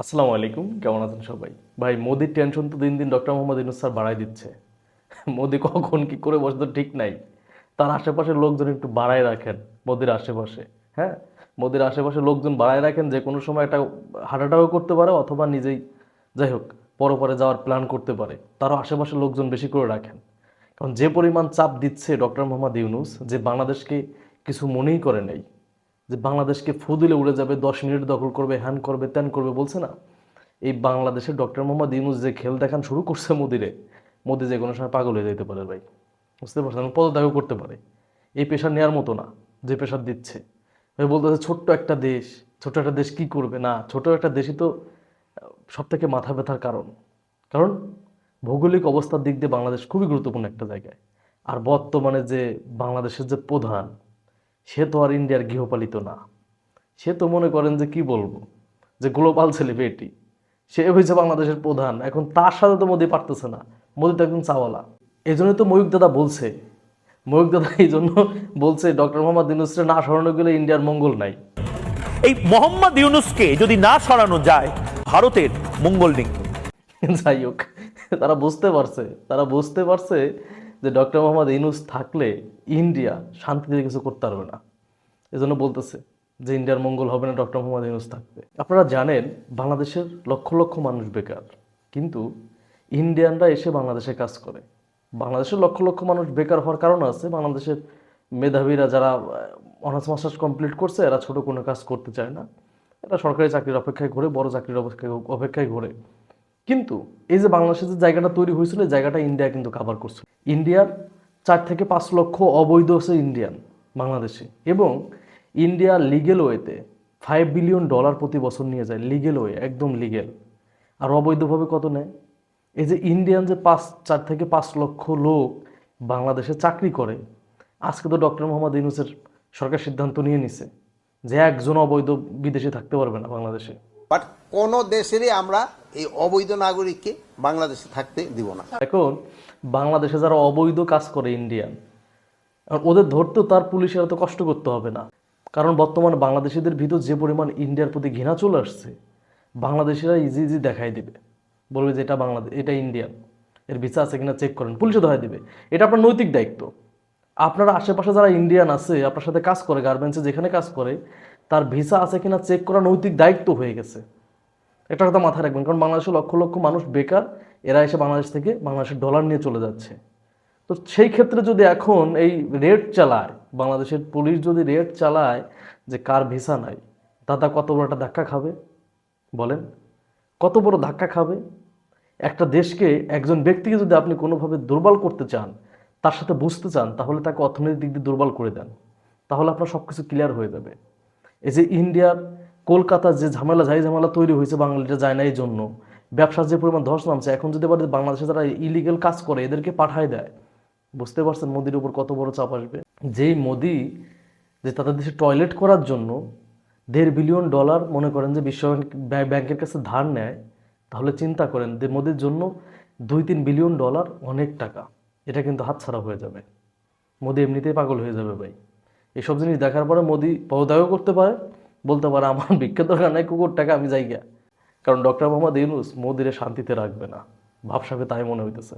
আসসালামু আলাইকুম, কেমন আছেন সবাই? ভাই, মোদির টেনশন তো দিন দিন ডক্টর মোহাম্মদ ইউনুস স্যার বাড়াই দিচ্ছে। মোদি কখন কি করে বসে তো ঠিক নাই। তার আশেপাশের লোকজন একটু বাড়ায় রাখেন, মোদির আশেপাশে হ্যাঁ? মোদির আশেপাশে লোকজন বাড়ায় রাখেন, যে কোনো সময় একটা হাঁটাটাও করতে পারে অথবা নিজেই, যাই হোক, পরে পরে যাওয়ার প্ল্যান করতে পারে। তারও আশেপাশের লোকজন বেশি করে রাখেন। কারণ যে পরিমাণ চাপ দিচ্ছে ডক্টর মোহাম্মদ ইউনুস, যে বাংলাদেশকে কিছু মনেই করে নেই। যে বাংলাদেশকে ফু দিলে উড়ে যাবে, দশ মিনিট দখল করবে, হ্যান করবে, ত্যান করবে বলছে না? এই বাংলাদেশের ডক্টর মোহাম্মদ ইউনুস যে খেল দেখান শুরু করছে মোদিরে, মোদি যে কোনো সময় পাগল হয়ে যেতে পারে ভাই। বুঝতে পারছেন? পদত্যাগও করতে পারে। এই পেশার নেওয়ার মতো না, যে পেশার দিচ্ছে। ভাই বলতেছে, ছোট্ট একটা দেশ ছোট একটা দেশ কি করবে? না ছোট একটা দেশই তো সব থেকে মাথা ব্যথার কারণ। কারণ ভৌগোলিক অবস্থার দিক দিয়ে বাংলাদেশ খুবই গুরুত্বপূর্ণ একটা জায়গায়। আর বর্তমানে যে বাংলাদেশের যে প্রধান সে তো আর ইন্ডিয়ার গৃহপালিত না। সে তো মনে করেন যে কি বলব? যে গ্লোবাল সেলিব্রিটি সে হয়েছে বাংলাদেশের প্রধান। এখন তার সাথে তো মোদি পারতেছে না। মোদি তো একজন চাওয়ালা। এই জন্যই তো ময়ূক দাদা বলছে। ময়ূক দাদা এই জন্য বলছে ডক্টর মোহাম্মদ ইউনুসরে না সরানো গেলে ইন্ডিয়ার মঙ্গল নাই। এই মোহাম্মদ ইউনুসকে যদি না সরানো যায় ভারতের মঙ্গল নেই। যাই হোক তারা বুঝতে পারছে তারা বুঝতে পারছে যে ডক্টর মোহাম্মদ ইউনুস থাকলে ইন্ডিয়া শান্তিতে কিছু করতে পারবে না। এজন্য বলতেছে যে ইন্ডিয়ার মঙ্গল হবে না ডক্টর মোহাম্মদ ইউনুস থাকবে আপনারা জানেন বাংলাদেশের লক্ষ লক্ষ মানুষ বেকার, কিন্তু ইন্ডিয়ানরা এসে বাংলাদেশে কাজ করে। বাংলাদেশের লক্ষ লক্ষ মানুষ বেকার হওয়ার কারণ আছে, বাংলাদেশের মেধাবীরা যারা অনার্স মাস্টার্স কমপ্লিট করছে, এরা ছোট কোনো কাজ করতে চায় না। এরা সরকারি চাকরির অপেক্ষায় ঘুরে, বড় চাকরির অপেক্ষায় অপেক্ষায় ঘুরে। কিন্তু এই যে বাংলাদেশের যে জায়গাটা তৈরি হয়েছিল, এই জায়গাটা ইন্ডিয়া কিন্তু কাভার করছে। ইন্ডিয়ার চার থেকে পাঁচ লক্ষ অবৈধ আছে ইন্ডিয়ান বাংলাদেশে। এবং ইন্ডিয়া লিগেল ওয়েতে ফাইভ বিলিয়ন ডলার প্রতি বছর নিয়ে যায় লিগেল ওয়ে একদম লিগেল আর অবৈধভাবে কত নেয়? এই যে ইন্ডিয়ান যে পাঁচ, চার থেকে পাঁচ লক্ষ লোক বাংলাদেশে চাকরি করে, আজকে তো ডক্টর মোহাম্মদ ইউনুসের সরকার সিদ্ধান্ত নিয়ে নিছে যে একজন অবৈধ বিদেশে থাকতে পারবে না বাংলাদেশে। বাট কোন দেশেরই আমরা এই অবৈধ নাগরিককে বাংলাদেশে থাকতে দিব না। এখন বাংলাদেশে যারা অবৈধ কাজ করে ইন্ডিয়ান ওদের ধরতেও তার পুলিশের এত কষ্ট করতে হবে না। কারণ বর্তমানে বাংলাদেশিদের ভিতর যে পরিমাণ ইন্ডিয়ার প্রতি ঘৃণা চলে আসছে, বাংলাদেশিরা ইজি ইজি দেখাই দিবে। বলবে যে এটা বাংলাদেশ এটা ইন্ডিয়ান, এর ভিসা আছে কিনা চেক করেন পুলিশে ধরাই দিবে। এটা আপনার নৈতিক দায়িত্ব। আপনার আশেপাশে যারা ইন্ডিয়ান আছে, আপনার সাথে কাজ করে গার্মেন্টসে যেখানে কাজ করে তার ভিসা আছে কিনা চেক করা নৈতিক দায়িত্ব হয়ে গেছে। একটা কথা মাথায় রাখবেন, কারণ বাংলাদেশে লক্ষ লক্ষ মানুষ বেকার, এরা এসে বাংলাদেশ থেকে বাংলাদেশের ডলার নিয়ে চলে যাচ্ছে। তো সেই ক্ষেত্রে যদি এখন এই রেট চালায়, বাংলাদেশের পুলিশ যদি রেট চালায় যে কার ভিসা নাই, দাদা কত বড় একটা ধাক্কা খাবে? বলেন, কত বড় ধাক্কা খাবে? একটা দেশকে একজন ব্যক্তিকে যদি আপনি কোনোভাবে দুর্বল করতে চান, তার সাথে বুঝতে চান, তাহলে তাকে অর্থনৈতিক দিক দিয়ে দুর্বল করে দেন। তাহলে আপনার সব কিছু ক্লিয়ার হয়ে যাবে। এই যে ইন্ডিয়ার কলকাতার যে ঝামেলা যাই ঝামেলা তৈরি হয়েছে বাঙালিরা যায় না এই জন্য। ব্যবসার যে পরিমাণ ধস নামছে, এখন যদি এবার বাংলাদেশে যারা ইলিগেল কাজ করে, এদেরকে পাঠায় দেয়। বুঝতে পারছেন মোদির উপর কত বড় চাপ আসবে? যেই মোদি, যে তাদের দেশে টয়লেট করার জন্য দেড় বিলিয়ন ডলার মনে করেন যে বিশ্ব ব্যাংক- ব্যাংকের কাছে ধার নেয়, তাহলে চিন্তা করেন যে মোদির জন্য দুই তিন বিলিয়ন ডলার অনেক টাকা। এটা কিন্তু হাতছাড়া হয়ে যাবে। মোদি এমনিতেই পাগল হয়ে যাবে ভাই। এসব জিনিস দেখার পরে মোদি পদত্যাগও করতে পারে, বলতে পারে, আমার বিখ্যাত কারণে কুকুর টাকা আমি যাই গিয়া কারণ ডক্টর মোহাম্মদ ইউনুস মোদিরে শান্তিতে রাখবে না। ভাবসাবে তাই মনে হইতেছে।